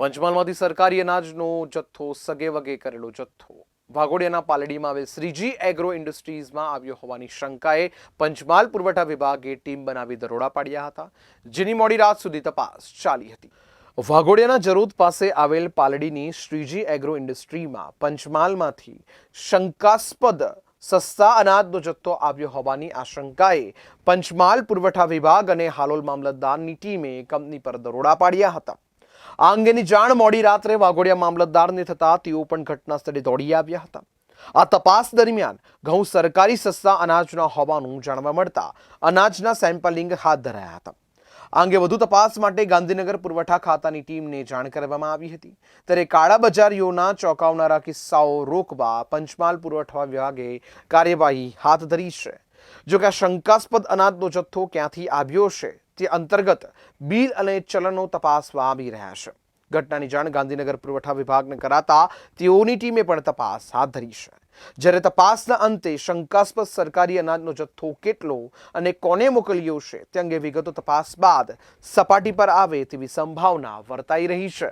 પંચમહાલમાંથી સરકારી અનાજનો જથ્થો સગે વગે કરેલો જથ્થો. વાઘોડિયાના પાલડીમાં આવેલ શ્રીજી એગ્રો ઇન્ડસ્ટ્રીઝમાં આવ્યો હોવાની શંકાએ પંચમહાલ પુરવઠા વિભાગે ટીમ બનાવી દરોડા પાડ્યા હતા, જેની મોડી રાત સુધી તપાસ ચાલી હતી. વાઘોડિયાના જરોદ પાસે આવેલ પાલડીની શ્રીજી એગ્રો ઇન્ડસ્ટ્રીમાં પંચમહાલમાંથી શંકાસ્પદ સસ્તા અનાજનો જથ્થો આવ્યો હોવાની આશંકાએ પંચમહાલ પુરવઠા વિભાગ અને હાલોલ મામલતદારની ટીમે કંપની પર દરોડા પાડ્યા હતા. આ અંગેની જાણ મોડી રાત્રે વાઘોડિયા મામલતદારને થતા તેઓ પણ ઘટના સ્થળે દોડી આવ્યા હતા. આ તપાસ દરમિયાન ઘઉં સરકારી સસ્તા અનાજના હોવાનું જાણવા મળતા અનાજના સેમ્પલિંગ હાથ ધરાયા હતા. આ અંગે વધુ તપાસ માટે ગાંધીનગર પુરવઠા ખાતાની ટીમને જાણ કરવામાં આવી હતી. ત્યારે કાળા બજારીઓના ચોંકાવનારા કિસ્સાઓ રોકવા પંચમહાલ પુરવઠા વિભાગે કાર્યવાહી હાથ ધરી છે. જો કે શંકાસ્પદ અનાજનો જથ્થો ક્યાંથી આવ્યો છે? તે અંતર્ગત બિલ અને ચલનો તપાસવા આવી રહ્યા છે. ઘટનાની જાણ ગાંધીનગર પુરવઠા વિભાગને કરાતા તેઓની ટીમે પણ તપાસ હાથ ધરી છે. જ્યારે તપાસના અંતે શંકાસ્પદ સરકારી અનાજનો જથ્થો કેટલો અને કોને મોકલ્યો છે તે અંગે વિગતો તપાસ બાદ સપાટી પર આવે તેવી સંભાવના વર્તાઈ રહી છે.